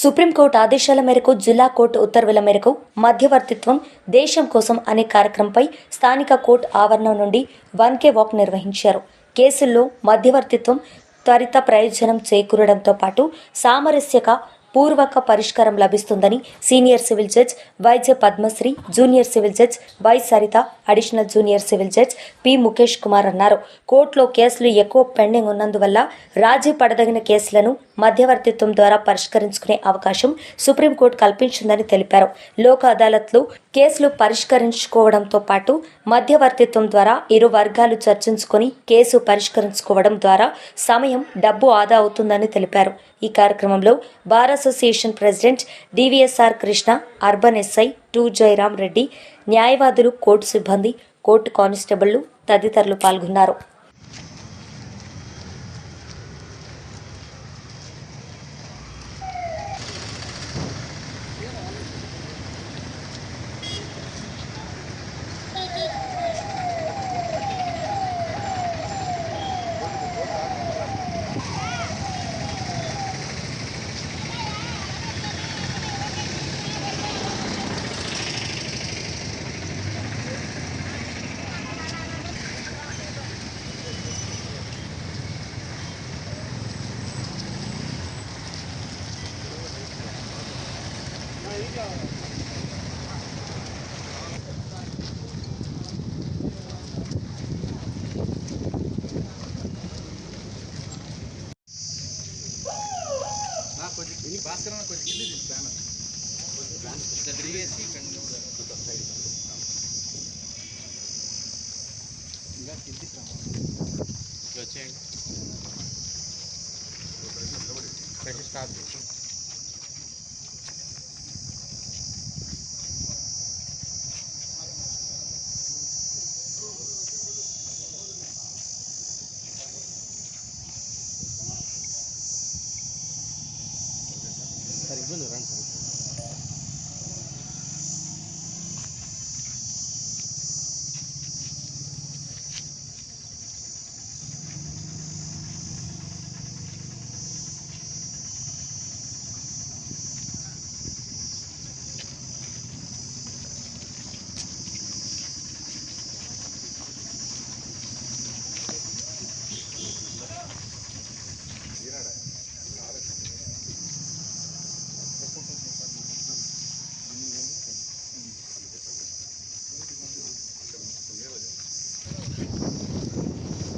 Supreme court ఆదేశాల మేరకు జిల్లా కోర్టు ఉత్తర్వుల మేరకు మధ్యవర్తిత్వం దేశం కోసం అనే కార్యక్రమంపై స్థానిక కోర్టు ఆవరణం నుండి వన్ కే వాక్ నిర్వహించారు. కేసుల్లో మధ్యవర్తిత్వం త్వరిత ప్రయోజనం చేకూరడంతో పాటు సామరస్యక పూర్వక పరిష్కారం లభిస్తుందని senior civil judge Vaidya Padmasri junior civil judge Y Saritha additional junior civil judge P Mukesh Kumar అన్నారు. కోర్టులో కేసులు ఎక్కువ పెండింగ్ ఉన్నందువల్ల రాజీ పడదగిన కేసులను మధ్యవర్తిత్వం ద్వారా పరిష్కరించుకునే అవకాశం సుప్రీంకోర్టు కల్పించిందని తెలిపారు. లోక్ అదాలత్లో కేసులు పరిష్కరించుకోవడంతో పాటు మధ్యవర్తిత్వం ద్వారా ఇరు వర్గాలు చర్చించుకొని కేసు పరిష్కరించుకోవడం ద్వారా సమయం డబ్బు ఆదా అవుతుందని తెలిపారు. ఈ కార్యక్రమంలో Bharat association president DVSR Krishna urban SI two Jayaram Reddy న్యాయవాదులు కోర్టు సిబ్బంది కోర్టు కానిస్టేబుళ్ళు తదితరులు పాల్గొన్నారు. నా కొంచెం కింది భాస్కర్ అన్న కొంచెం కింది తీసి బ్యానర్ ఇట్లా తిరిగేసి కంటిన్యూ సైడ్ ఇంకా కింది ఇట్లా వచ్చేయండి పెట్టి స్టాప్ చేసి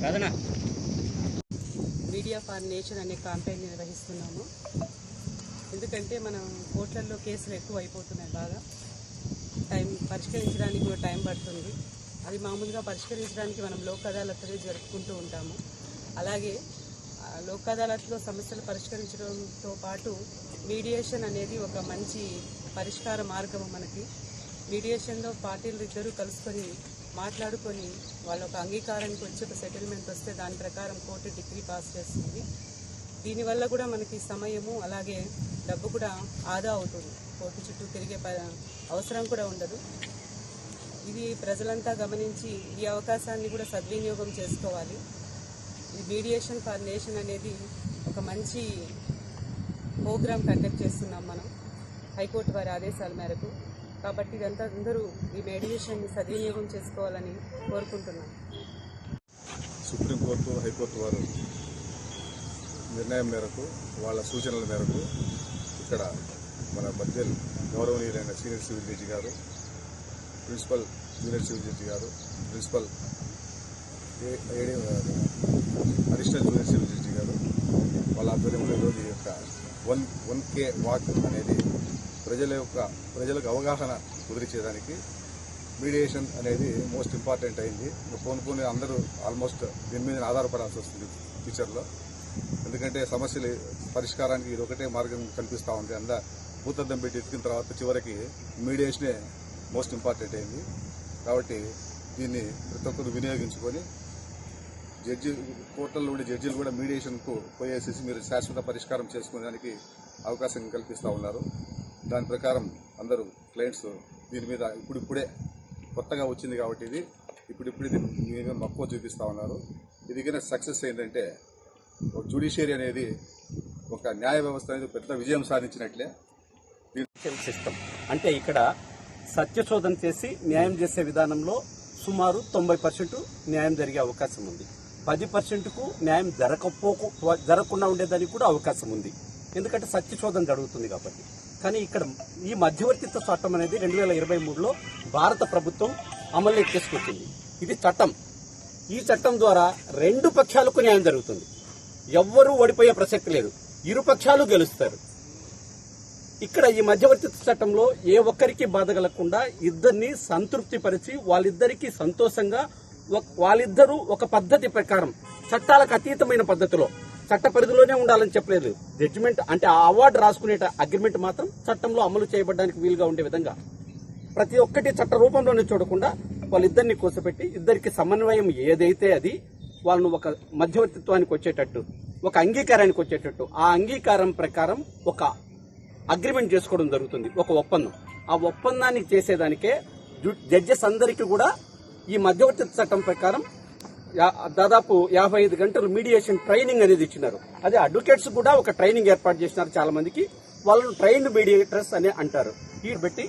కాదనా మీడియా ఫార్ నేషన్ అనే కాంపెయిన్ నిర్వహిస్తున్నాము. ఎందుకంటే మనం కోర్టులలో కేసులు ఎక్కువ అయిపోతున్నాయి బాగా. టైం పరిష్కరించడానికి కూడా టైం పడుతుంది. అది మామూలుగా పరిష్కరించడానికి మనం లోక్ అదాలత్నే జరుపుకుంటూ ఉంటాము. అలాగే లోక్ అదాలత్లో సమస్యలు పరిష్కరించడంతో పాటు మీడియేషన్ అనేది ఒక మంచి పరిష్కార మార్గం మనకి. మీడియేషన్లో పార్టీలు ఇద్దరూ కలుసుకొని మాట్లాడుకొని వాళ్ళ ఒక అంగీకారానికి వచ్చి ఒక సెటిల్మెంట్ వస్తే దాని ప్రకారం కోర్టు డిగ్రీ పాస్ చేస్తుంది. దీనివల్ల కూడా మనకి సమయము అలాగే డబ్బు కూడా ఆదా అవుతుంది. కోర్టు చుట్టూ తిరిగే ప- అవసరం కూడా ఉండదు. ఇది ప్రజలంతా గమనించి ఈ అవకాశాన్ని కూడా సద్వినియోగం చేసుకోవాలి. ఈ మీడియేషన్ ఫర్ నేషన్ అనేది ఒక మంచి ప్రోగ్రాం కండక్ట్ చేస్తున్నాం మనం. హైకోర్టు వారి ఆదేశాల మేరకు. కాబట్టి ఇదంతా అందరూ ఈ మీడియేషన్ని సద్వినియోగం చేసుకోవాలని కోరుకుంటున్నాం సుప్రీంకోర్టు హైకోర్టు వారు నిర్ణయం మేరకు వాళ్ళ సూచనల మేరకు ఇక్కడ మన మధ్య గౌరవనీయులైన సీనియర్ సివిల్ జడ్జి గారు ప్రిన్సిపల్ జూనియర్ సివిల్ జడ్జి గారు principal additional junior civil judge గారు వాళ్ళ ఆధ్వర్యంలో ఈరోజు ఈ యొక్క వన్ వన్ కే వాక్ అనేది ప్రజల యొక్క ప్రజలకు అవగాహన కుదిరించేదానికి మీడియేషన్ అనేది మోస్ట్ ఇంపార్టెంట్ అయింది. పోను అందరూ ఆల్మోస్ట్ దీని మీద ఆధారపడాల్సి వస్తుంది ఫ్యూచర్లో. ఎందుకంటే సమస్యలు పరిష్కారానికి ఇది ఒకటే మార్గం కనిపిస్తూ ఉంది. అందా భూతద్దం పెట్టి ఎత్తిన తర్వాత చివరికి మీడియేషనే మోస్ట్ ఇంపార్టెంట్ అయింది. కాబట్టి దీన్ని ప్రతి ఒక్కరు వినియోగించుకొని జడ్జి కోర్టుల్లో ఉండే జడ్జిలు కూడా మీడియేషన్కు పోయేసేసి మీరు శాశ్వత పరిష్కారం చేసుకునేదానికి అవకాశం కల్పిస్తూ ఉన్నారు. దాని ప్రకారం అందరూ క్లయింట్స్ దీని మీద ఇప్పుడిప్పుడే కొత్తగా వచ్చింది కాబట్టి ఇది. ఇప్పుడిప్పుడు ఇది మీద మక్కువ చూపిస్తూ ఉన్నారు. ఇది కనుక సక్సెస్ ఏంటంటే జ్యుడిషియరీ అనేది ఒక న్యాయ వ్యవస్థ అనేది పెద్ద విజయం సాధించినట్లే. సిస్టమ్ అంటే ఇక్కడ సత్యశోధన చేసి న్యాయం చేసే విధానంలో సుమారు తొంభై పర్సెంట్ న్యాయం జరిగే అవకాశం ఉంది. పది పర్సెంట్కు న్యాయం జరగకపోకు జరగకుండా ఉండేదానికి కూడా అవకాశం ఉంది. ఎందుకంటే సత్యశోధన జరుగుతుంది కాబట్టి. కానీ ఇక్కడ ఈ మధ్యవర్తిత్వ చట్టం అనేది రెండు వేల ఇరవై మూడులో భారత ప్రభుత్వం అమలు తీసుకొచ్చింది. ఇది చట్టం. ఈ చట్టం ద్వారా రెండు పక్షాలకు న్యాయం జరుగుతుంది. ఎవ్వరూ ఓడిపోయే ప్రసక్తి లేదు. ఇరు పక్షాలు గెలుస్తారు. ఇక్కడ ఈ మధ్యవర్తిత్వ చట్టంలో ఏ ఒక్కరికి బాధ కలగకుండా ఇద్దరిని సంతృప్తిపరిచి వాళ్ళిద్దరికీ సంతోషంగా వాళ్ళిద్దరూ ఒక పద్ధతి ప్రకారం చట్టాలకు అతీతమైన పద్ధతిలో చట్ట పరిధిలోనే ఉండాలని చెప్పలేదు. జడ్జిమెంట్ అంటే ఆ అవార్డు రాసుకునే అగ్రిమెంట్ మాత్రం చట్టంలో అమలు చేయబడడానికి వీలుగా ఉండే విధంగా. ప్రతి ఒక్కటి చట్ట రూపంలోనే చూడకుండా వాళ్ళిద్దరిని కూర్చోపెట్టి ఇద్దరికి సమన్వయం ఏదైతే అది వాళ్ళను ఒక మధ్యవర్తిత్వానికి వచ్చేటట్టు ఒక అంగీకారానికి వచ్చేటట్టు ఆ అంగీకారం ప్రకారం ఒక అగ్రిమెంట్ చేసుకోవడం జరుగుతుంది ఒక ఒప్పందం. ఆ ఒప్పందాన్ని చేసేదానికే జడ్జెస్ అందరికీ కూడా ఈ మధ్యవర్తి చట్టం ప్రకారం దాదాపు యాభై ఐదు గంటలు మీడియేషన్ ట్రైనింగ్ అనేది ఇచ్చినారు. అదే అడ్వకేట్స్ కూడా ఒక ట్రైనింగ్ ఏర్పాటు చేసినారు చాలా మందికి వాళ్ళను ట్రైన్డ్ మీడియేటర్స్ అని అంటారు. ఈ పెట్టి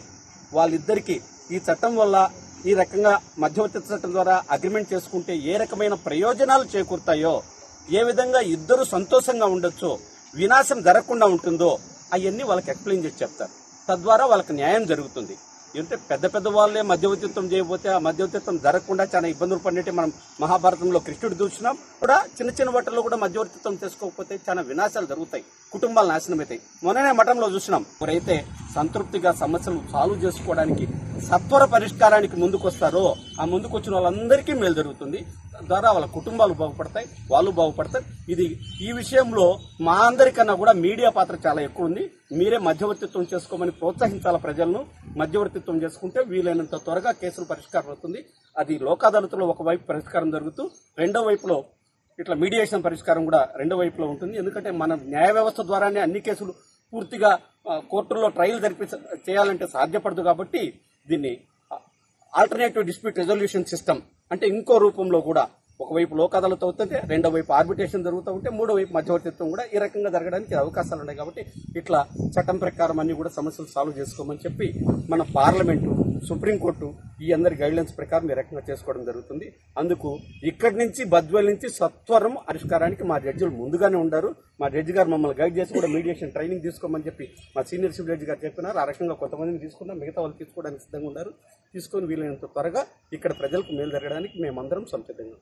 వాళ్ళిద్దరికీ ఈ చట్టం వల్ల ఈ రకంగా మధ్యవర్తి చట్టం ద్వారా అగ్రిమెంట్ చేసుకుంటే ఏ రకమైన ప్రయోజనాలు చేకూరుతాయో ఏ విధంగా ఇద్దరు సంతోషంగా ఉండొచ్చో వినాశం జరగకుండా ఉంటుందో అవన్నీ వాళ్ళకి ఎక్స్ప్లెయిన్ చేసి చెప్తారు. తద్వారా వాళ్ళకి న్యాయం జరుగుతుంది. ఏంటంటే పెద్ద పెద్ద వాళ్ళే మధ్యవర్తిత్వం చేయకపోతే ఆ మధ్యవర్తిత్వం జరగకుండా చాలా ఇబ్బందులు పడినట్టే మనం మహాభారతంలో కృష్ణుడు చూసినాం. కూడా చిన్న చిన్న వాటిల్లో కూడా మధ్యవర్తిత్వం చేసుకోకపోతే చాలా వినాశాలు జరుగుతాయి. కుటుంబాలు నాశనం అవుతాయి. మొన్ననే మఠంలో చూసినాం. ఎవరైతే సంతృప్తిగా సమస్యలు సాల్వ్ చేసుకోవడానికి సత్వర పరిష్కారానికి ముందుకొస్తారో ఆ ముందుకు వచ్చిన వాళ్ళందరికీ మేలు జరుగుతుంది. ద్వారా వాళ్ళ కుటుంబాలు బాగుపడతాయి వాళ్ళు బాగుపడతారు. ఇది ఈ విషయంలో మా అందరికన్నా కూడా మీడియా పాత్ర చాలా ఎక్కువ ఉంది. మీరే మధ్యవర్తిత్వం చేసుకోమని ప్రోత్సహించాల ప్రజలను. మధ్యవర్తిత్వం చేసుకుంటే వీలైనంత త్వరగా కేసులు పరిష్కారం అవుతుంది. అది లోక్ అదాలత్లో ఒకవైపు పరిష్కారం జరుగుతూ రెండో వైపులో ఇట్లా మీడియేషన్ పరిష్కారం కూడా రెండో వైపులో ఉంటుంది. ఎందుకంటే మన న్యాయ వ్యవస్థ ద్వారానే అన్ని కేసులు పూర్తిగా కోర్టుల్లో ట్రయల్ జరిపి చేయాలంటే సాధ్యపడదు కాబట్టి దీన్ని ఆల్టర్నేటివ్ డిస్ప్యూట్ రెజల్యూషన్ సిస్టమ్ అంటే ఇంకో రూపంలో కూడా ఒకవైపు లోక్ అవుతుంటే రెండో వైపు ఆర్బిటేషన్ జరుగుతూ ఉంటే మూడో వైపు మధ్యవర్తిత్వం కూడా ఈ రకంగా జరగడానికి అవకాశాలు ఉన్నాయి కాబట్టి ఇట్లా చట్టం ప్రకారం అన్ని కూడా సమస్యలు సాల్వ్ చేసుకోమని చెప్పి మన పార్లమెంటు సుప్రీంకోర్టు ఈ అందరి గైడ్లైన్స్ ప్రకారం ఈ రకంగా చేసుకోవడం జరుగుతుంది. అందుకు ఇక్కడి నుంచి బద్వేల్ నుంచి సత్వరం పరిష్కారానికి మా జడ్జిలు ముందుగానే ఉండారు. మా జడ్జి గారు మమ్మల్ని గైడ్ చేసి కూడా మీడియేషన్ ట్రైనింగ్ తీసుకోమని చెప్పి మా సీనియర్ సివిల్ జడ్జి గారు చెప్పినారు. ఆ రకంగా కొంతమందిని తీసుకున్నా. మిగతా వాళ్ళు తీసుకోవడానికి సిద్ధంగా ఉన్నారు తీసుకొని వీలైనంత త్వరగా ఇక్కడ ప్రజలకు మేలు జరగడానికి మేమందరం సంసిద్ధంగా